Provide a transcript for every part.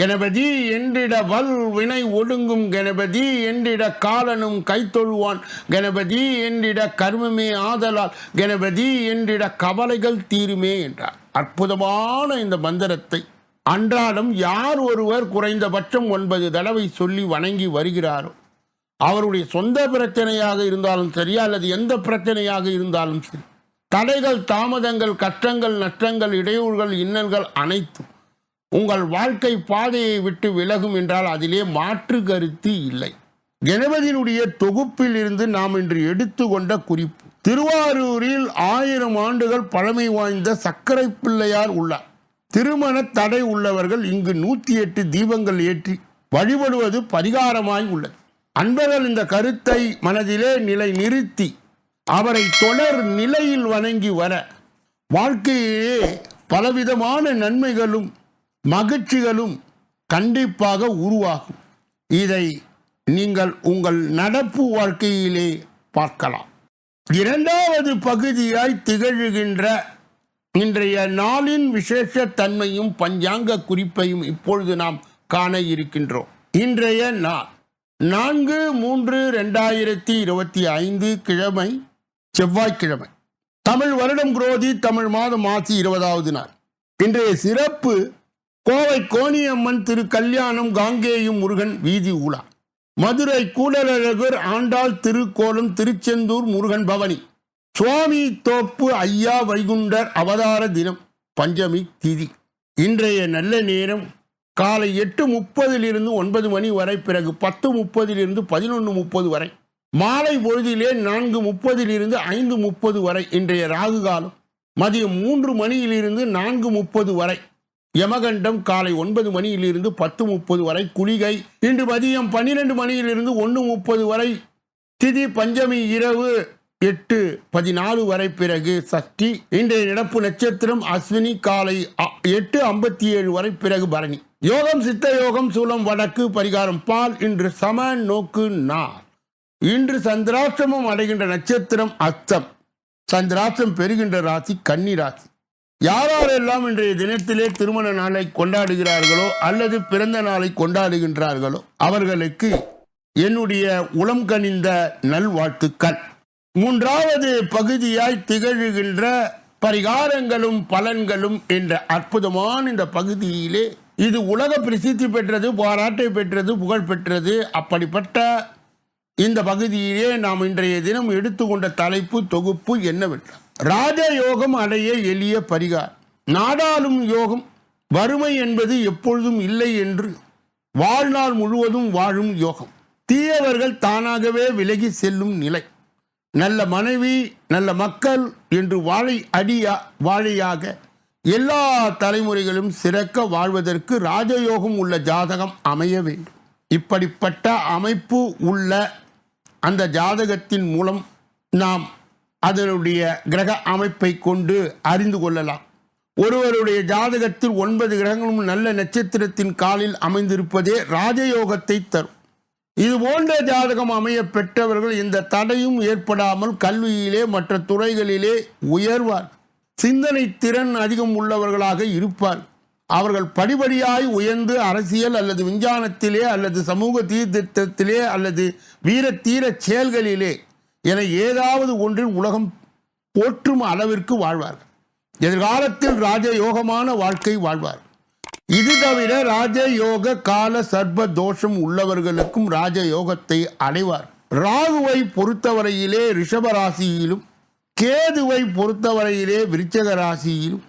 கணபதி என்றிட வல் வினை ஒடுங்கும் கணபதி என்றிட காலனும் கைத்தொழுவான். கணபதி என்றிட கர்மமே ஆதலால் கணபதி என்றிட கவலைகள் தீருமே என்றார். அற்புதமான இந்த மந்திரத்தை அன்றாடம் யார் ஒருவர் குறைந்தபட்சம் ஒன்பது தடவை சொல்லி வணங்கி வருகிறாரோ அவருடைய சொந்த பிரச்சனையாக இருந்தாலும் சரி அல்லது எந்த பிரச்சனையாக இருந்தாலும் சரி தடைகள் தாமதங்கள் கஷ்டங்கள் நஷ்டங்கள் இடையூறுகள் இன்னல்கள் அனைத்தும் உங்கள் வாழ்க்கை பாதையை விட்டு விலகும் என்றால் அதிலே மாற்று கருத்து இல்லை. கணபதியினுடைய தொகுப்பில் இருந்து நாம் இன்று எடுத்துக்கொண்ட குறிப்பு. திருவாரூரில் ஆயிரம் ஆண்டுகள் பழமை வாய்ந்த சர்க்கரை பிள்ளையார் உள்ளார். திருமண தடை உள்ளவர்கள் இங்கு நூற்றி எட்டு தீபங்கள் ஏற்றி வழிபடுவது பரிகாரமாய் உள்ளது. அன்பர்கள் இந்த கருத்தை மனதிலே நிலை நிறுத்தி அவரை தொடர் நிலையில் வணங்கி வர வாழ்க்கையிலே பலவிதமான நன்மைகளும் மகிழ்ச்சிகளும் கண்டிப்பாக உருவாகும். இதை நீங்கள் உங்கள் நடப்பு வாழ்க்கையிலே பார்க்கலாம். இரண்டாவது பகுதியாய் திகழ்கின்ற இன்றைய நாளின் விசேஷ தன்மையும் பஞ்சாங்க குறிப்பையும் இப்பொழுது நாம் காண இருக்கின்றோம். இன்றைய நாள் நான்கு மூன்று ரெண்டாயிரத்தி இருபத்தி ஐந்து கிழமை செவ்வாய்க்கிழமை. தமிழ் வருடம் குரோதி தமிழ் மாதம் மாசி இருபதாவது நாள். இன்றைய சிறப்பு கோவை கோணியம்மன் திரு கல்யாணம் காங்கேயும் முருகன் வீதி உலா மதுரை கூடலழகர் ஆண்டாள் திருக்கோலம் திருச்செந்தூர் முருகன் பவனி. சுவாமி தோப்பு ஐயா வைகுண்டர் அவதார தினம் பஞ்சமி திதி. இன்றைய நல்ல நேரம் காலை எட்டு முப்பதிலிருந்து ஒன்பது மணி வரை பிறகு பத்து முப்பதிலிருந்து பதினொன்று முப்பது வரை மாலை பொழுதிலே நான்கு முப்பதிலிருந்து ஐந்து முப்பது வரை இன்றைய ராகு காலம் மதியம் மூன்று மணியிலிருந்து நான்கு முப்பது வரை யமகண்டம் காலை ஒன்பது மணியிலிருந்து பத்து முப்பது வரை குளிகை. இன்று மதியம் பன்னிரெண்டு மணியிலிருந்து ஒன்று முப்பது வரை திதி பஞ்சமி இரவு எட்டு பதினாலு வரை பிறகு சஷ்டி. இன்றைய நடப்பு நட்சத்திரம் அஸ்வினி காலை அ- எட்டு ஐம்பத்தி ஏழு வரை பிறகு பரணி. யோகம் சித்த யோகம் சூலம் வடக்கு பரிகாரம் பால் இன்று சம நோக்கு நா இன்று சந்திராஷ்டமம் அடைகின்ற நட்சத்திரம் அஸ்தம் சந்திராஷ்டம் பெறுகின்ற ராசி கன்னி ராசி. யாரெல்லாம் இன்றைய தினத்திலே திருமண நாளை கொண்டாடுகிறார்களோ அல்லது பிறந்த நாளை கொண்டாடுகின்றார்களோ அவர்களுக்கு என்னுடைய உளம் கனிந்த நல்வாழ்த்துக்கள். மூன்றாவது பகுதியாய் திகழ்கின்ற பரிகாரங்களும் பலன்களும் என்ற அற்புதமான இந்த பகுதியிலே இது உலக பிரசித்தி பெற்றது பாராட்டை பெற்றது புகழ் பெற்றது. அப்படிப்பட்ட இந்த பகுதியிலே நாம் இன்றைய தினம் எடுத்துக்கொண்ட தலைப்பு தொகுப்பு என்னவென்றால் ராஜயோகம் அடைய எளிய பரிகார் நாடாளும் யோகம் வறுமை என்பது எப்பொழுதும் இல்லை என்று வாழ்நாள் முழுவதும் வாழும் யோகம். தீயவர்கள் தானாகவே விலகி செல்லும் நிலை. நல்ல மனைவி நல்ல மக்கள் என்று வாழை அடியா வாழையாக எல்லா தலைமுறைகளும் சிறக்க வாழ்வதற்கு ராஜயோகம் உள்ள ஜாதகம் அமைய வேண்டும். இப்படிப்பட்ட அமைப்பு உள்ள அந்த ஜாதகத்தின் மூலம் நாம் அதனுடைய கிரக அமைப்பை கொண்டு அறிந்து கொள்ளலாம். ஒருவருடைய ஜாதகத்தில் ஒன்பது கிரகங்களும் நல்ல நட்சத்திரத்தின் காலில் அமைந்திருப்பதே ராஜயோகத்தை தரும். இது போன்ற ஜாதகம் அமைய பெற்றவர்கள் இந்த தடையும் ஏற்படாமல் கல்வியிலே மற்ற துறைகளிலே உயர்வார். சிந்தனை திறன் அதிகம் உள்ளவர்களாக இருப்பார். அவர்கள் படிப்படியாய் உயர்ந்து அரசியல் அல்லது விஞ்ஞானத்திலே அல்லது சமூக தீர்த்திட்டத்திலே அல்லது வீர தீர செயல்களிலே என ஏதாவது ஒன்றில் உலகம் போற்றும் அளவிற்கு வாழ்வார்கள். எதிர்காலத்தில் ராஜயோகமான வாழ்க்கை வாழ்வார் இது தவிர ராஜயோக கால சர்ப தோஷம் உள்ளவர்களுக்கும் ராஜயோகத்தை அடைவார். ராகுவை பொறுத்தவரையிலே ரிஷப ராசியிலும் கேதுவை பொறுத்தவரையிலே விருச்சக ராசியிலும்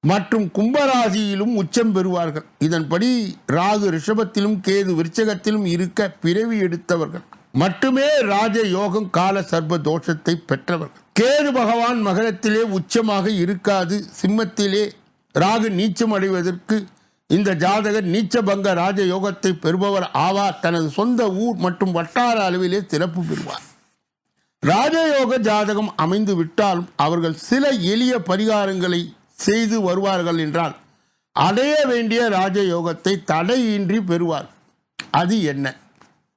மற்றும் கும்பராசியிலும் உச்சம் பெறுவார்கள். இதன்படி ராகு ரிஷபத்திலும் கேது விருச்சகத்திலும் இருக்க பிறவி எடுத்தவர்கள். மட்டுமே ராஜ யோகம் கால சர்ப்ப தோஷத்தை பெற்றவர்கள் கேது பகவான் மகரத்திலே உச்சமாக இருக்காது. சிம்மத்திலே ராகு நீச்சம் அடைவதற்கு இந்த ஜாதகர் நீச்சபங்க ராஜ யோகத்தை பெறுபவர் ஆவார். தனது சொந்த ஊர் மற்றும் வட்டார அளவிலே சிறப்பு பெறுவார். ராஜயோக ஜாதகம் அமைந்து விட்டாலும் அவர்கள் சில எளிய பரிகாரங்களை செய்து வருவார்கள் என்றால் அடைய வேண்டிய ராஜயோகத்தை தடையின்றி பெறுவார் அது என்ன?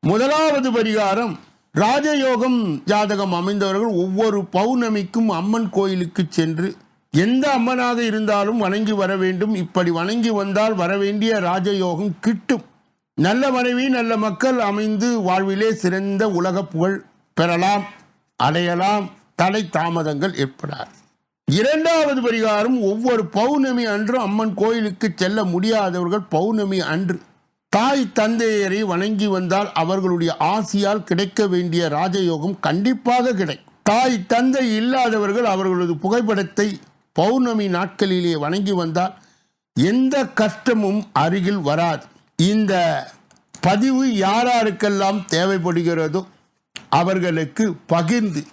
முதலாவது பரிகாரம் ராஜயோகம் ஜாதகம் அமைந்தவர்கள் ஒவ்வொரு பௌர்ணமிக்கும் அம்மன் கோயிலுக்கு சென்று எந்த அம்மனாக இருந்தாலும் வணங்கி வர வேண்டும். இப்படி வணங்கி வந்தால் வர வேண்டிய ராஜயோகம் கிட்டும். நல்ல மனைவி நல்ல மக்கள் அமைந்து வாழ்விலே சிறந்த உலக புகழ் பெறலாம் அடையலாம். தலை தாமதங்கள் ஏற்படாது. இரண்டாவது பரிகாரம் ஒவ்வொரு பௌர்ணமி அன்று அம்மன் கோயிலுக்கு செல்ல முடியாதவர்கள் பௌர்ணமி அன்று தாய் தந்தையரை வணங்கி வந்தால் அவர்களுடைய ஆசியால் கிடைக்க வேண்டிய ராஜயோகம் கண்டிப்பாக கிடைக்கும் தாய் தந்தை இல்லாதவர்கள் அவர்களது புகைப்படத்தை பௌர்ணமி நாட்களிலே வணங்கி வந்தால் எந்த கஷ்டமும் அருகில் வராது. இந்த பதிவு யாராருக்கெல்லாம் தேவைப்படுகிறதோ அவர்களுக்கு பகிர்ந்து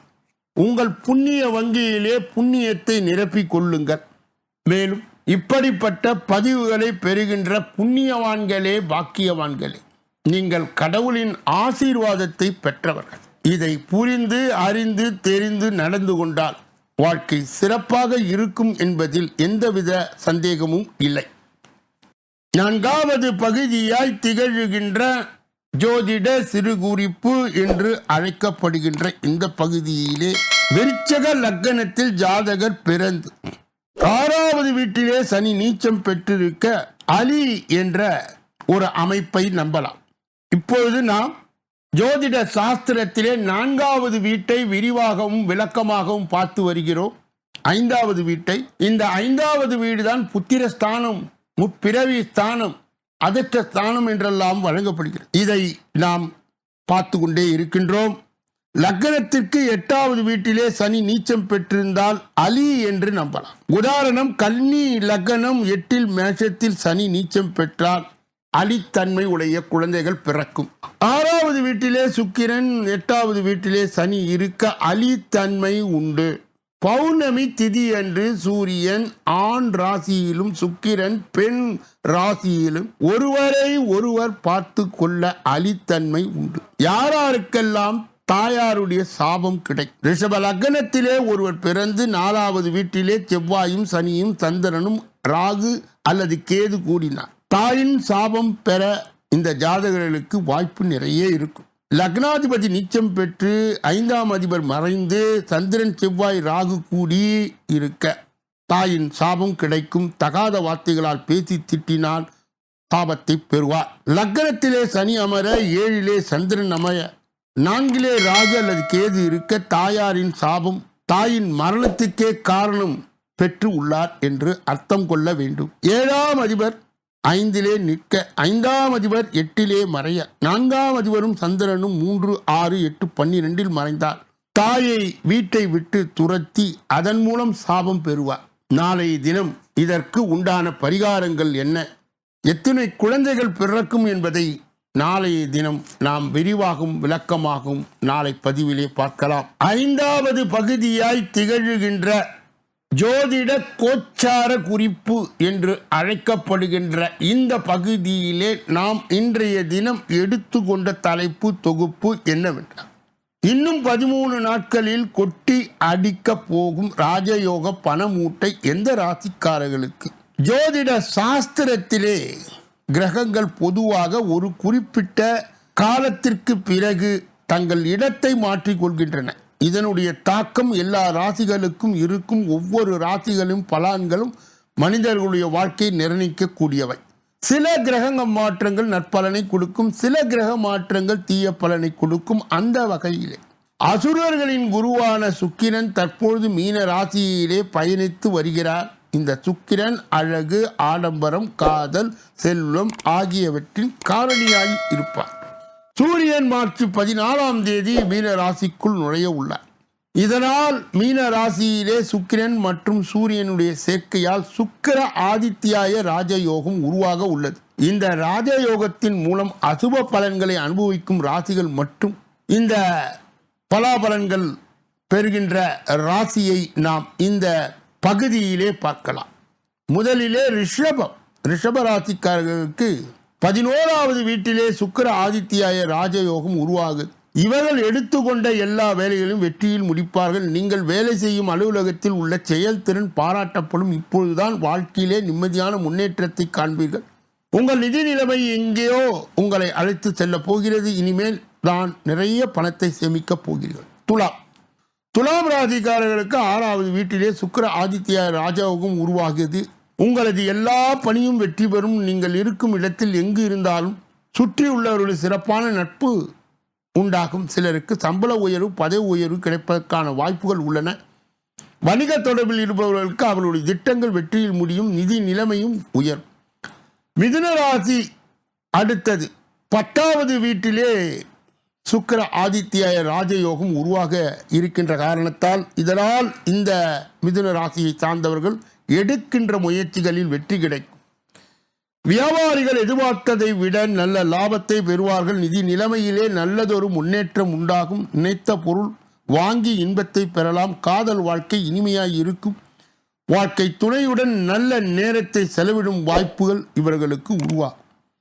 உங்கள் புண்ணிய வங்கியிலே புண்ணியத்தை நிரப்பிக் கொள்ளுங்கள். மேலும் இப்படிப்பட்ட பதிவுகளை பெறுகின்ற புண்ணியவான்களே பாக்கியவான்களே நீங்கள் கடவுளின் ஆசீர்வாதத்தை பெற்றவர்கள். இதை புரிந்து அறிந்து தெரிந்து நடந்து கொண்டால் வாழ்க்கை சிறப்பாக இருக்கும் என்பதில் எந்தவித சந்தேகமும் இல்லை. நான்காவது பகுதியாய் திகழ்கின்ற ஜோதிட சிறுகுறிப்பு என்று அழைக்கப்படுகின்ற இந்த பகுதியிலே விருச்சக லக்கணத்தில் ஜாதகர் பிறந்து ஆறாவது வீட்டிலே சனி நீச்சம் பெற்றிருக்க அலி என்ற ஒரு அமைப்பை நம்பலாம். இப்பொழுது நாம் ஜோதிட சாஸ்திரத்திலே நான்காவது வீட்டை விரிவாகவும் விளக்கமாகவும் பார்த்து வருகிறோம். ஐந்தாவது வீட்டை. இந்த ஐந்தாவது வீடுதான் புத்திர ஸ்தானம் முப்பிறவி ஸ்தானம் அதிர்ஷ்ட ஸ்தானம் என்றெல்லாம் வழங்கப்படுகிறது. இதை நாம் பார்த்து கொண்டே இருக்கின்றோம். லக்னத்திற்கு எட்டாவது வீட்டிலே சனி நீச்சம் பெற்றிருந்தால் அலி என்று நம்பலாம். உதாரணம் கல்வி லக்னம் எட்டில் மேஷத்தில் சனி நீச்சம் பெற்றால் அலித்தன்மை உடைய குழந்தைகள் பிறக்கும். ஆறாவது வீட்டிலே சுக்கிரன் எட்டாவது வீட்டிலே சனி இருக்க அலித்தன்மை உண்டு. பௌர்ணமி திதி அன்று சூரியன் ஆண் ராசியிலும் சுக்கிரன் பெண் ராசியிலும் ஒருவரை ஒருவர் பார்த்து கொள்ள அலித்தன்மை உண்டு. யாராருக்கெல்லாம் தாயாருடைய சாபம் கிடைக்கும். ரிஷப லக்னத்திலே ஒருவர் பிறந்து நாலாவது வீட்டிலே செவ்வாயும் சனியும் சந்திரனும் ராகு அல்லது கேது கூடினார். தாயின் சாபம் பெற இந்த ஜாதகர்களுக்கு வாய்ப்பு நிறைய இருக்கும். லக்னாதிபதி நீச்சம் பெற்று ஐந்தாம் அதிபர் மறைந்து சந்திரன் செவ்வாய் ராகு கூடி இருக்க தாயின் சாபம் கிடைக்கும். தகாத வார்த்தைகளால் பேசி திட்டினால் சாபத்தை பெறுவார். லக்னத்திலே சனி அமர ஏழிலே சந்திரன் அமர நான்கிலே ராகு அல்லது கேது இருக்க தாயாரின் சாபம் தாயின் மரணத்துக்கே காரணம் பெற்று உள்ளார் என்று அர்த்தம் கொள்ள வேண்டும். ஏழாம் அதிபர் ஐந்திலே நிற்க ஐந்தாம் அதிபர் எட்டிலே மறைய நான்காம் அதிபரும் சந்திரனும் மூன்று ஆறு எட்டு பன்னிரெண்டில் மறைந்தார். தாயை வீட்டை விட்டு துரத்தி அதன் மூலம் சாபம் பெறுவார். நாளைய தினம் இதற்கு உண்டான பரிகாரங்கள் என்ன? எத்தனை குழந்தைகள் பிறக்கும் என்பதை நாளைய தினம் நாம் விரிவாகும் விளக்கமாகும் நாளை பதிவிலே பார்க்கலாம். ஐந்தாவது பகுதியாய் திகழ்கின்ற ஜோதிட கோச்சார குறிப்பு என்று அழைக்கப்படுகின்ற இந்த பகுதியிலே நாம் இன்றைய தினம் எடுத்துக்கொண்ட தலைப்பு தொகுப்பு என்னவென்றால் இன்னும் பதிமூணு நாட்களில் கொட்டி அடிக்க போகும் ராஜயோக பணமூட்டை எந்த ராசிக்காரர்களுக்கு? ஜோதிட சாஸ்திரத்திலே கிரகங்கள் பொதுவாக ஒரு குறிப்பிட்ட காலத்திற்கு பிறகு தங்கள் இடத்தை மாற்றிக்கொள்கின்றன இதனுடைய தாக்கம் எல்லா ராசிகளுக்கும் இருக்கும் ஒவ்வொரு ராசிகளும் பலான்களும் மனிதர்களுடைய வாழ்க்கையை நிர்ணயிக்கக்கூடியவை. சில கிரக மாற்றங்கள் நற்பலனை கொடுக்கும் சில கிரக மாற்றங்கள் தீய பலனை கொடுக்கும் அந்த வகையிலே. அசுரர்களின் குருவான சுக்கிரன் தற்பொழுது மீன ராசியிலே பயணித்து வருகிறார். இந்த சுக்கிரன் அழகு ஆடம்பரம் காதல் செல்வம் ஆகியவற்றின் காரணியாய் இருப்பார். சூரியன் மார்ச் பதினாலாம் தேதி மீன ராசிக்குள் நுழைய உள்ளார். இதனால் மீன ராசியிலே சுக்கிரன் மற்றும் சூரியனுடைய சேர்க்கையால் சுக்கிர ஆதித்யாய ராஜயோகம் உருவாக உள்ளது. இந்த ராஜயோகத்தின் மூலம் அசுப பலன்களை அனுபவிக்கும் ராசிகள் மட்டும் இந்த பலாபலன்கள் பெறுகின்ற ராசியை நாம் இந்த பகுதியிலே பார்க்கலாம். முதலிலே ரிஷபம். ரிஷப ராசிக்காரர்களுக்கு பதினோராவது வீட்டிலே சுக்கர ஆதித்யாய ராஜயோகம் உருவாகுது. இவர்கள் எடுத்துக்கொண்ட எல்லா வேலைகளையும் வெற்றியில் முடிப்பார்கள். நீங்கள் வேலை செய்யும் அலுவலகத்தில் உள்ள செயல்திறன் பாராட்டப்படும். இப்பொழுதுதான் வாழ்க்கையிலே நிம்மதியான முன்னேற்றத்தை காண்பீர்கள். உங்கள் நிதி நிலைமை எங்கேயோ உங்களை அழைத்து செல்லப் போகிறது. இனிமேல் தான் நிறைய பணத்தை சேமிக்கப் போகிறீர்கள். துலாம். துலாம் ராசிக்காரர்களுக்கு ஆறாவது வீட்டிலே சுக்கர ஆதித்ய ராஜாவுக்கும் உருவாகியது. உங்களது எல்லா பணியும் வெற்றி பெறும். நீங்கள் இருக்கும் இடத்தில் எங்கு இருந்தாலும் சுற்றி உள்ளவர்களுடைய சிறப்பான நட்பு உண்டாகும். சிலருக்கு சம்பள உயர்வு பதவி உயர்வு கிடைப்பதற்கான வாய்ப்புகள் உள்ளன. வணிக தொடர்பில் இருப்பவர்களுக்கு அவர்களுடைய திட்டங்கள் வெற்றியில் முடியும். நிதி நிலைமையும் உயரும் மிதுன ராசி அடுத்தது பத்தாவது வீட்டிலே சுக்கர ஆதித்ய ராஜயோகம் உருவாக இருக்கின்ற காரணத்தால் இதனால் இந்த மிதுன ராசியை சார்ந்தவர்கள் எடுக்கின்ற முயற்சிகளில் வெற்றி கிடைக்கும். வியாபாரிகள் எதிர்பார்த்ததை விட நல்ல லாபத்தை பெறுவார்கள். நிதி நிலைமையிலே நல்லதொரு முன்னேற்றம் உண்டாகும். நினைத்த பொருள் வாங்கி இன்பத்தை பெறலாம். காதல் வாழ்க்கை இனிமையாய் இருக்கும். வாழ்க்கை துணையுடன் நல்ல நேரத்தை செலவிடும் வாய்ப்புகள் இவர்களுக்கு உருவாகும்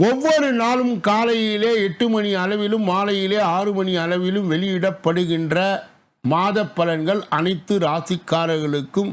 ஒவ்வொரு நாளும் காலையிலே எட்டு மணி அளவிலும் மாலையிலே ஆறு மணி அளவிலும் வெளியிடப்படுகின்ற மாத பலன்கள் அனைத்து ராசிக்காரர்களுக்கும்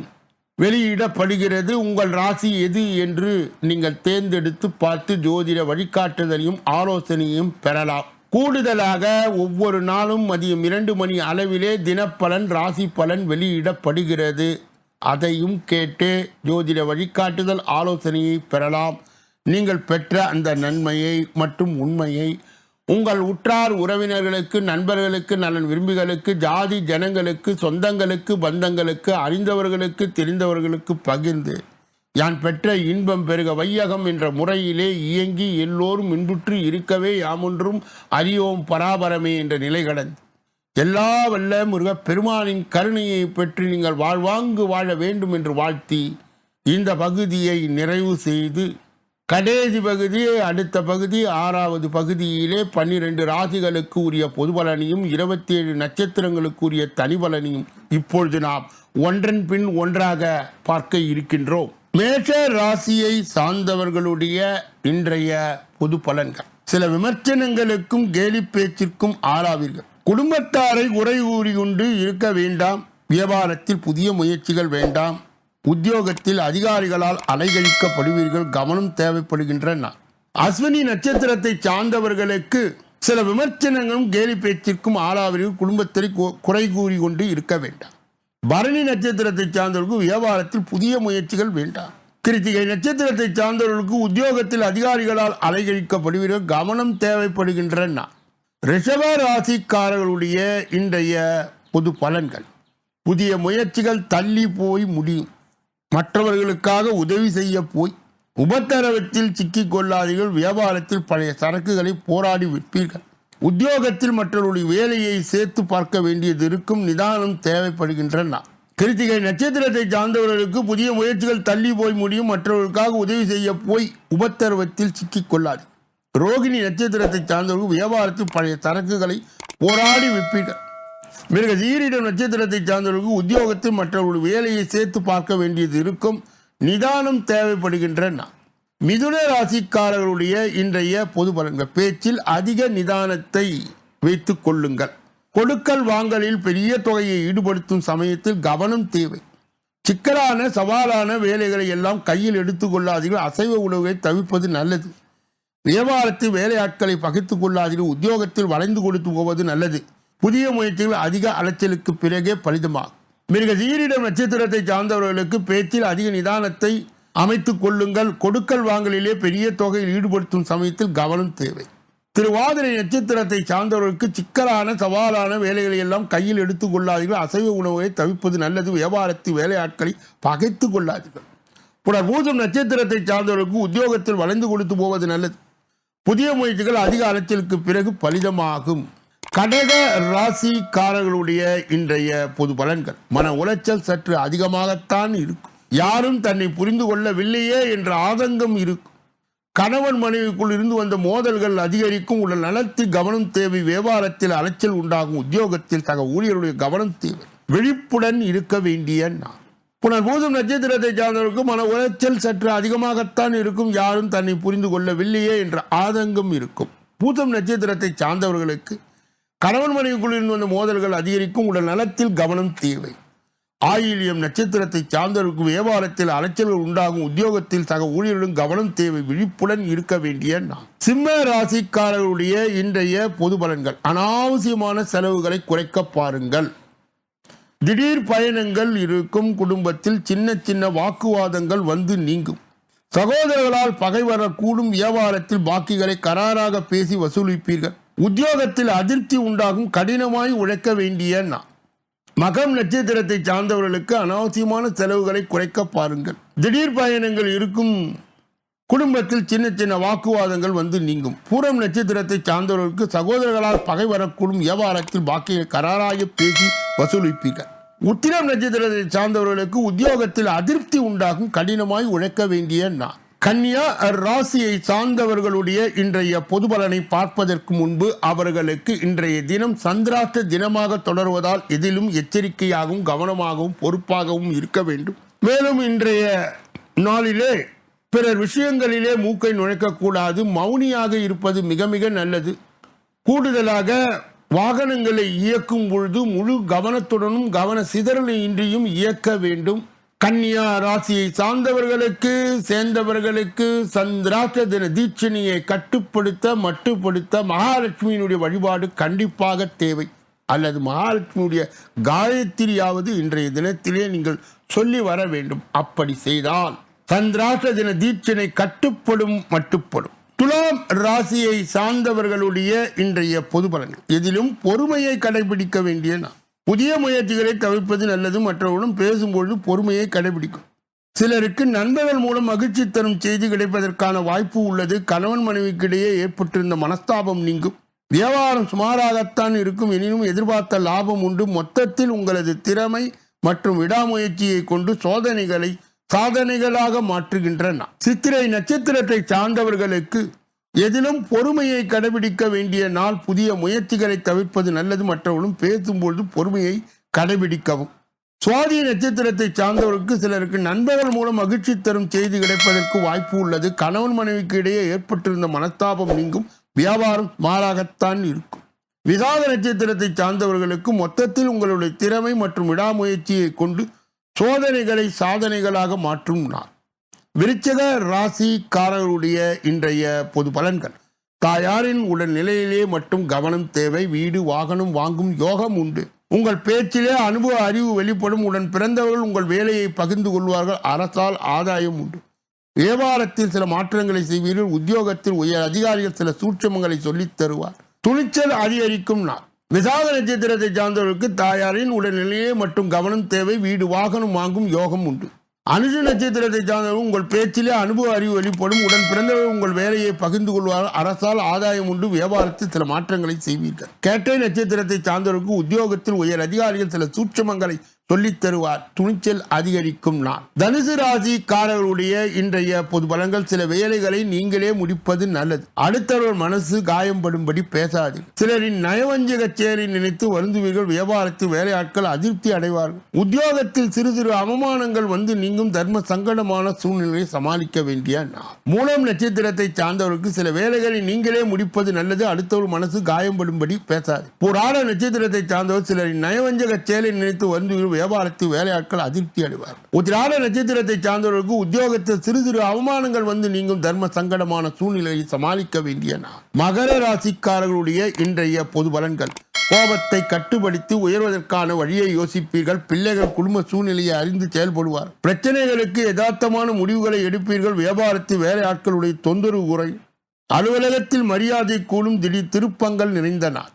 வெளியிடப்படுகிறது. உங்கள் ராசி எது என்று நீங்கள் தேர்ந்தெடுத்து பார்த்து ஜோதிட வழிகாட்டுதலையும் ஆலோசனையும் பெறலாம். கூடுதலாக ஒவ்வொரு நாளும் மதியம் இரண்டு மணி அளவிலே தினப்பலன் ராசி பலன் வெளியிடப்படுகிறது. அதையும் கேட்டு ஜோதிட வழிகாட்டுதல் ஆலோசனையை பெறலாம். நீங்கள் பெற்ற அந்த நன்மையை மற்றும் உண்மையை உங்கள் உற்றார் உறவினர்களுக்கு நண்பர்களுக்கு நலன் விரும்பிகளுக்கு ஜாதி ஜனங்களுக்கு சொந்தங்களுக்கு பந்தங்களுக்கு அறிந்தவர்களுக்கு தெரிந்தவர்களுக்கு பகிர்ந்து யான் பெற்ற இன்பம் பெருக வையகம் என்ற முறையிலே இயங்கி எல்லோரும் இன்புற்று இருக்கவே யாமொன்றும் அறியோம் பராபரமே என்ற நிலை கடந்து. எல்லா வல்ல முருகப் பெருமானின் கருணையை பெற்று நீங்கள் வாழ்வாங்கு வாழ வேண்டும் என்று வாழ்த்தி இந்த பகுதியை நிறைவு செய்து கடைசி பகுதி அடுத்த பகுதி ஆறாவது பகுதியிலே பன்னிரெண்டு ராசிகளுக்கு உரிய பொது பலனையும் இருபத்தி ஏழு நட்சத்திரங்களுக்கு உரிய தனி பலனையும் இப்பொழுது நாம் ஒன்றன் பின் ஒன்றாக பார்க்க இருக்கின்றோம். மேஷ ராசியை சார்ந்தவர்களுடைய இன்றைய பொது பலன்கள். சில விமர்சனங்களுக்கும் கேலி பேச்சிற்கும் ஆளாவீர்கள். குடும்பத்தாரை உரை கூறியுண்டு இருக்க வேண்டாம். வியாபாரத்தில் புதிய முயற்சிகள் வேண்டாம். உத்தியோகத்தில் அதிகாரிகளால் அலைகழிக்கப்படுவீர்கள் கவனம் தேவைப்படுகின்றன. அஸ்வினி நட்சத்திரத்தை சார்ந்தவர்களுக்கு சில விமர்சனங்களும் கேலி பேச்சிற்கும் ஆளாவீர்கள் குடும்பத்தில் குறை கூறி கொண்டு இருக்க வேண்டாம். பரணி நட்சத்திரத்தை சார்ந்தவர்களுக்கு வியாபாரத்தில் புதிய முயற்சிகள் வேண்டாம். கிருத்திகை நட்சத்திரத்தை சார்ந்தவர்களுக்கு உத்தியோகத்தில் அதிகாரிகளால் அலைகழிக்கப்படுவீர்கள் கவனம் தேவைப்படுகின்றன. ரிஷப ராசிக்காரர்களுடைய இன்றைய பொது பலன்கள். புதிய முயற்சிகள் தள்ளி போய் முடியும். மற்றவர்களுக்காக உதவி செய்ய போய் உபத்தரவத்தில் சிக்கிக் கொள்ளாதீர்கள் வியாபாரத்தில் பழைய சரக்குகளை போராடி விற்பீர்கள். உத்தியோகத்தில் மற்றவர்களுடைய வேலையை சேர்த்து பார்க்க வேண்டியது இருக்கும். நிதானம் தேவைப்படுகின்றன. கிருத்திகை நட்சத்திரத்தை சார்ந்தவர்களுக்கு புதிய முயற்சிகள் தள்ளி போய் முடியும். மற்றவர்களுக்காக உதவி செய்ய போய் உபத்தரவத்தில் சிக்கிக் கொள்ளாது ரோகிணி நட்சத்திரத்தை சார்ந்தவர்கள் வியாபாரத்தில் பழைய சரக்குகளை போராடி விற்பீர்கள். மிருக சீரிடம் நட்சத்திரத்தை சார்ந்தவர்களுக்கு உத்தியோகத்தில் மற்றவர்களுடைய வேலையை சேர்த்து பார்க்க வேண்டியது இருக்கும். நிதானம் தேவைப்படுகின்றன மிதுன ராசிக்காரர்களுடைய இன்றைய பொது பலன்கள். பேச்சில் அதிக நிதானத்தை வைத்துக் கொள்ளுங்கள். கொடுக்கல் வாங்கலில் பெரிய தொகையை ஈடுபடுத்தும் சமயத்தில் கவனம் தேவை. சிக்கலான சவாலான வேலைகளை எல்லாம் கையில் எடுத்துக்கொள்ளாதீர்கள் அசைவ உணவை தவிர்ப்பது நல்லது. வியாபாரத்தில் வேலையாட்களை பகைத்துக் கொள்ளாதீர்கள். உத்தியோகத்தில் வளைந்து கொடுத்து போவது நல்லது. புதிய முயற்சிகள் அதிக அலைச்சலுக்கு பிறகே பலிதமாகும் மிருக சீரிடம் நட்சத்திரத்தை சார்ந்தவர்களுக்கு பேச்சில் அதிக நிதானத்தை அமைத்துக் கொள்ளுங்கள். கொடுக்கல் வாங்கலிலே பெரிய தொகையில் ஈடுபடுத்தும் சமயத்தில் கவனம் தேவை. திருவாதிரை நட்சத்திரத்தை சார்ந்தவர்களுக்கு சிக்கலான சவாலான வேலைகளை எல்லாம் கையில் எடுத்துக் கொள்ளாதீர்கள். அசைவ உணவை தவிர்ப்பது நல்லது. வியாபாரத்து வேலையாட்களை பகைத்துக் கொள்ளாதீர்கள். புனர் பூஜம் நட்சத்திரத்தை சார்ந்தவர்களுக்கு உத்தியோகத்தில் வளைந்து கொடுத்து போவது நல்லது. புதிய முயற்சிகள் அதிக அலைச்சலுக்கு பிறகு பலிதமாகும். கடக ராசிக்காரர்களுடைய இன்றைய பொது பலன்கள். மன உளைச்சல் சற்று அதிகமாகத்தான் இருக்கும். யாரும் தன்னை புரிந்து கொள்ளவில்லையே என்ற ஆதங்கம் இருக்கும். கணவன் மனைவிக்குள் இருந்து வந்த மோதல்கள் அதிகரிக்கும். உள்ள நலத்தில் கவனம் தேவை. வியாபாரத்தில் அலைச்சல் உண்டாகும். உத்தியோகத்தில் சக ஊழியருடைய கவனம் தேவை. விழிப்புடன் இருக்க வேண்டிய நான் புனர்பூதம் நட்சத்திரத்தை சார்ந்தவர்களுக்கு மன உளைச்சல் சற்று அதிகமாகத்தான் இருக்கும். யாரும் தன்னை புரிந்து கொள்ளவில்லையே என்ற ஆதங்கம் இருக்கும். பூதம் நட்சத்திரத்தை சார்ந்தவர்களுக்கு கணவன் மனைவிக்குள் இருந்து வந்த மோதல்கள் அதிகரிக்கும். உடல் நலத்தில் கவனம் தேவை. ஆயிலியம் நட்சத்திரத்தை சார்ந்தவருக்கும் வியாபாரத்தில் அலைச்சல்கள் உண்டாகும். உத்தியோகத்தில் சக ஊழியர்களும் கவனம் தேவை. விழிப்புடன் இருக்க வேண்டிய நான் சிம்ம ராசிக்காரர்களுடைய இன்றைய பொது பலன்கள். அனாவசியமான செலவுகளை குறைக்க பாருங்கள். திடீர் பயணங்கள் இருக்கும். குடும்பத்தில் சின்ன சின்ன வாக்குவாதங்கள் வந்து நீங்கும். சகோதரர்களால் பகை வரக்கூடும் வியாபாரத்தில் பாக்கிகளை கராராக பேசி வசூலிப்பீர்கள். உத்தியோகத்தில் அதிருப்தி உண்டாகும் கடினமாய் உழைக்க வேண்டிய மகம் நட்சத்திரத்தை சார்ந்தவர்களுக்கு அனாவசியமான செலவுகளை குறைக்க பாருங்கள். திடீர் பயணங்கள் இருக்கும் குடும்பத்தில் சின்ன சின்ன வாக்குவாதங்கள் வந்து நீங்கும். பூரம் நட்சத்திரத்தை சார்ந்தவர்களுக்கு சகோதரர்களால் பகை வரக்கூடும் வியாபாரத்தில் பாக்கியை கராராக பேசி வசூலிப்பீர்கள். உத்திரம் நட்சத்திரத்தை சார்ந்தவர்களுக்கு உத்தியோகத்தில் அதிருப்தி உண்டாகும் கடினமாய் உழைக்க வேண்டிய நான். கன்னியா ராசியை சார்ந்தவர்களுடைய இன்றைய பொது பலனை பார்ப்பதற்கு முன்பு அவர்களுக்கு இன்றைய தினம் சந்திராஷ்ட தினமாக தொடர்வதால் எதிலும் எச்சரிக்கையாகவும் கவனமாகவும் பொறுப்பாகவும் இருக்க வேண்டும். மேலும் இன்றைய நாளிலே பிறர் விஷயங்களிலே மூக்கை நுழைக்கக்கூடாது. மௌனியாக இருப்பது மிக மிக நல்லது. கூடுதலாக வாகனங்களை இயக்கும் பொழுது முழு கவனத்துடனும் கவன சிதறலின்றியும் இயக்க வேண்டும். கன்னியா ராசியை சார்ந்தவர்களுக்கு சேர்ந்தவர்களுக்கு சந்திராஷ்ட தின தீட்சணியை கட்டுப்படுத்த மட்டுப்படுத்த மகாலட்சுமியினுடைய வழிபாடு கண்டிப்பாக தேவை. அல்லது மகாலட்சுமியுடைய காயத்ரியாவது இன்றைய தினத்திலே நீங்கள் சொல்லி வர வேண்டும். அப்படி செய்தால் சந்திராஷ்ட தின தீட்சணை கட்டுப்படும் மட்டுப்படும். துலாம் ராசியை சார்ந்தவர்களுடைய இன்றைய பொது பலன்கள். இதிலும் பொறுமையை கடைபிடிக்க வேண்டிய நான் புதிய முயற்சிகளை தவிர்ப்பது நல்லது மற்றவர்களும் பேசும்பொழுது பொறுமையை கடைபிடிக்கும். சிலருக்கு நண்பர்கள் மூலம் மகிழ்ச்சி தரும் செய்தி கிடைப்பதற்கான வாய்ப்பு உள்ளது. கணவன் மனைவிக்கிடையே ஏற்பட்டிருந்த மனஸ்தாபம் நீங்கும். வியாபாரம் சுமாராகத்தான் இருக்கும். எனினும் எதிர்பார்த்த லாபம் உண்டு. மொத்தத்தில் உங்களது திறமை மற்றும் விடாமுயற்சியை கொண்டு சோதனைகளை சாதனைகளாக மாற்றுகின்றன. சித்திரை நட்சத்திரத்தை சார்ந்தவர்களுக்கு எதிலும் பொறுமையை கடைபிடிக்க வேண்டிய நாள் புதிய முயற்சிகளை தவிர்ப்பது நல்லது. மற்றவர்களும் பேசும்பொழுது பொறுமையை கடைபிடிக்கவும். சுவாதி நட்சத்திரத்தை சார்ந்தவருக்கு சிலருக்கு நண்பர்கள் மூலம் மகிழ்ச்சி தரும் செய்தி கிடைப்பதற்கு வாய்ப்பு உள்ளது. கணவன் மனைவிக்கு இடையே ஏற்பட்டிருந்த மனஸ்தாபம் நீங்கும். வியாபாரம் மாறாகத்தான் இருக்கும். விசாக நட்சத்திரத்தை சார்ந்தவர்களுக்கு மொத்தத்தில் உங்களுடைய திறமை மற்றும் விடாமுயற்சியை கொண்டு சோதனைகளை சாதனைகளாக மாற்றும் நாள். விருச்சக ராசிக்காரருடைய இன்றைய பொது பலன்கள். தாயாரின் உடல் நிலையிலே மட்டும் கவனம் தேவை வீடு வாகனம் வாங்கும் யோகம் உண்டு. உங்கள் பேச்சிலே அனுபவ அறிவு வெளிப்படும் உடன் பிறந்தவர்கள் உங்கள் வேலையை பகிர்ந்து கொள்வார்கள் அரசால் ஆதாயம் உண்டு. வியாபாரத்தில் சில மாற்றங்களை செய்வீர்கள் உத்தியோகத்தில் உயர் அதிகாரிகள் சில சூட்சமங்களை சொல்லித் தருவார். துணிச்சல் அதிகரிக்கும் நாள். விசாக நட்சத்திரத்தை சார்ந்தவர்களுக்கு தாயாரின் உடல்நிலையே மற்றும் கவனம் தேவை வீடு வாகனம் வாங்கும் யோகம் உண்டு. அனுஜ நட்சத்திரத்தை சார்ந்தவர்கள் உங்கள் பேச்சிலே அனுபவ அறிவு வெளிப்படும். உடன் பிறந்தவர் உங்கள் வேலையை பகிர்ந்து கொள்வார். அரசால் ஆதாயம் உண்டு. வியாபாரத்தில் சில மாற்றங்களை செய்வீர்கள். கேட்டை நட்சத்திரத்தை சார்ந்தவர்களுக்கு உத்தியோகத்தில் உயர் அதிகாரிகள் சில சூட்சமங்களை சொல்லித் தருவார். துணிச்சல் அதிகரிக்கும் நான் தனுசு ராசிக்காரர்களுடைய இன்றைய பொது பலங்கள் சில வேலைகளை நீங்களே முடிப்பது நல்லது. அடுத்தவர் மனசு காயம்படும்படி பேசாது சிலரின் நயவஞ்சக செயலை நினைத்து வருந்துவீர்கள். வியாபாரத்தில் வேலையாட்கள் அதிருப்தி அடைவார்கள். உத்தியோகத்தில் சிறு சிறு அவமானங்கள் வந்து நீங்கும் தர்ம சங்கடமான சூழ்நிலையை சமாளிக்க வேண்டிய நான் மூலம் நட்சத்திரத்தை சார்ந்தவருக்கு சில வேலைகளை நீங்களே முடிப்பது நல்லது. அடுத்தவர் மனசு காயம்படும்படி பேசாது போராட நட்சத்திரத்தை சார்ந்தவர் சிலரின் நயவஞ்சக செயலை நினைத்து வருந்துவீர்கள். வியாபாரத்தில் வேலையாட்கள் அதிருப்தி அடைவார். உத்திராட நட்சத்திரத்தை சார்ந்தவர்களுக்கு உத்தியோகத்தில் சிறு சிறு அவமானங்கள் வந்து நீங்கும் தர்ம சங்கடமான சூழ்நிலையை சமாளிக்க வேண்டிய நான் மகர ராசிக்காரர்களுடைய இன்றைய பொது பலன்கள். கோபத்தை கட்டுப்படுத்தி உயர்வதற்கான வழியை யோசிப்பீர்கள். பிள்ளைகள் குடும்ப சூழ்நிலையை அறிந்து செயல்படுவார். பிரச்சனைகளுக்கு யதார்த்தமான முடிவுகளை எடுப்பீர்கள். வியாபாரத்தில் வேலையாட்களுடைய தொந்தரவு குறை அலுவலகத்தில் மரியாதை கூடும் திடீர் திருப்பங்கள் நிறைந்த நாள்.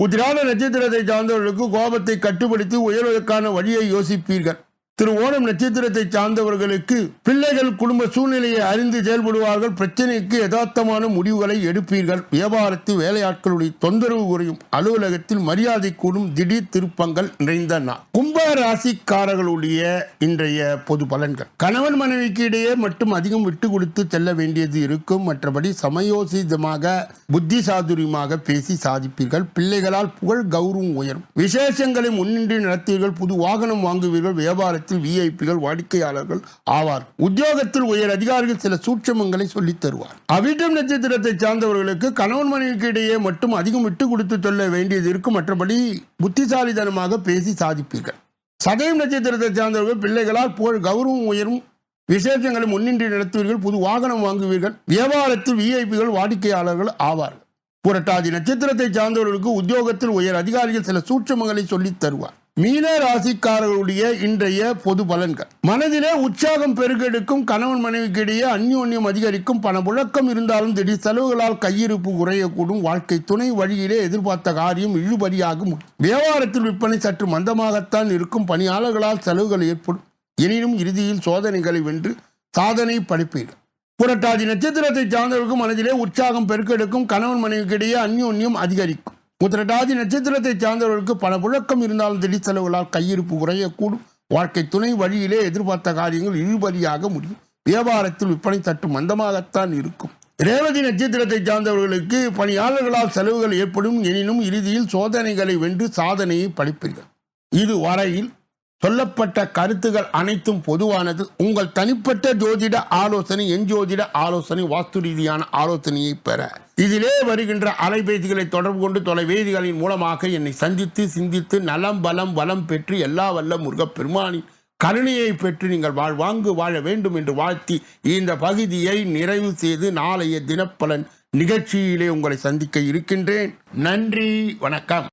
உத்திராட நட்சத்திரத்தை சார்ந்தவர்களுக்கு கோபத்தை கட்டுப்படுத்தி உயர்வதற்கான வழியை யோசிப்பீர்கள். திரு ஓணம் நட்சத்திரத்தை சார்ந்தவர்களுக்கு பிள்ளைகள் குடும்ப சூழ்நிலையை அறிந்து செயல்படுவார்கள். பிரச்சனைக்கு யதார்த்தமான முடிவுகளை எடுப்பீர்கள். வியாபாரத்தில் வேலையாட்களுடைய தொந்தரவு குறையும். அலுவலகத்தில் மரியாதை கூடும். திடீர் திருப்பங்கள் நிறைந்த நாள். கும்ப ராசிக்காரர்களுடைய இன்றைய பொது பலன்கள். கணவன் மனைவிக்கு இடையே மட்டும் அதிகம் விட்டு கொடுத்து செல்ல வேண்டியது இருக்கும். மற்றபடி சமயோசிதமாக புத்தி சாதுரியமாக பேசி சாதிப்பீர்கள். பிள்ளைகளால் புகழ் கௌரவம் உயரும். விசேஷங்களை முன்னின்று நடத்துவீர்கள் புது வாகனம் வாங்குவீர்கள். வியாபாரத்தில் விஐபிகள் வாடிக்கையாளர்கள் ஆவார். உத்தியோகத்தில் உயர் அதிகாரிகள் சில சூட்சமங்களை சொல்லித் தருவார். அவிட்டம் நட்சத்திரத்தை சார்ந்தவர்களுக்கு கணவன் மனைவிக்கு இடையே மட்டும் அதிகம் விட்டு கொடுத்து சொல்ல வேண்டியது இருக்கும். மற்றபடி புத்திசாலித்தனமாக பேசி சாதிப்பீர்கள். சதயம் நட்சத்திரத்தை சார்ந்தவர்கள் பிள்ளைகளால் புகழ் கௌரவம் உயரும் விசேஷங்களை முன்னின்று நடத்துவீர்கள். புது வாகனம் வாங்குவீர்கள். வியாபாரத்தில் விஐபிகள் வாடிக்கையாளர்கள் ஆவார்கள். புரட்டாதி நட்சத்திரத்தை சார்ந்தவர்களுக்கு உத்தியோகத்தில் உயர் அதிகாரிகள் சில சூட்சமங்களை சொல்லித் தருவார். மீன ராசிக்காரர்களுடைய இன்றைய பொது பலன்கள். மனதிலே உற்சாகம் பெருகெடுக்கும் கணவன் மனைவிக்கு இடையே அந்யோன்யம் அதிகரிக்கும் பணப்புழக்கம் இருந்தாலும் திடீர் செலவுகளால் கையிருப்பு குறையக்கூடும். வாழ்க்கை துணை வழியிலே எதிர்பார்த்த காரியம் இழுபடியாகும் வியாபாரத்தில் விற்பனை சற்று மந்தமாகத்தான் இருக்கும். பணியாளர்களால் செலவுகள் ஏற்படும். எனினும் இறுதியில் சோதனைகளை வென்று சாதனை படைப்பீர்கள். புரட்டாதி நட்சத்திரத்தை சார்ந்தவர்களுக்கு மனதிலே உற்சாகம் பெருக்கெடுக்கும் கணவன் மனைவிக்கிடையே அந்யோன்யம் அதிகரிக்கும். உத்திரட்டாதி நட்சத்திரத்தை சார்ந்தவர்களுக்கு பல புழக்கம் இருந்தாலும் திடீர் செலவுகளால் கையிருப்பு குறையக்கூடும். வாழ்க்கை துணை வழியிலே எதிர்பார்த்த காரியங்கள் இழுபறியாக முடியும். வியாபாரத்தில் விற்பனை சற்று மந்தமாகத்தான் இருக்கும். ரேவதி நட்சத்திரத்தை சார்ந்தவர்களுக்கு பணியாளர்களால் செலவுகள் ஏற்படும். எனினும் இறுதியில் சோதனைகளை வென்று சாதனையை படைப்பீர்கள். இது வரையில் சொல்லப்பட்ட கருத்துகள் அனைத்தும் பொதுவானது. உங்கள் தனிப்பட்ட ஜோதிட ஆலோசனை என் ஜோதிட ஆலோசனை வாஸ்து ரீதியான ஆலோசனையை பெற. இதிலே வருகின்ற அலைபேசிகளை தொடர்பு கொண்டு தொலைபேசிகளின் மூலமாக என்னை சந்தித்து சிந்தித்து நலம் பலம் வளம் பெற்று எல்லா வல்ல முருகப்பெருமானின் கருணையை பெற்று நீங்கள் வாழ்வாங்கு வாழ வேண்டும் என்று வாழ்த்தி இந்த பகுதியை நிறைவு செய்து நாளைய தினப்பலன் நிகழ்ச்சியிலே உங்களை சந்திக்க இருக்கின்றேன். நன்றி வணக்கம்.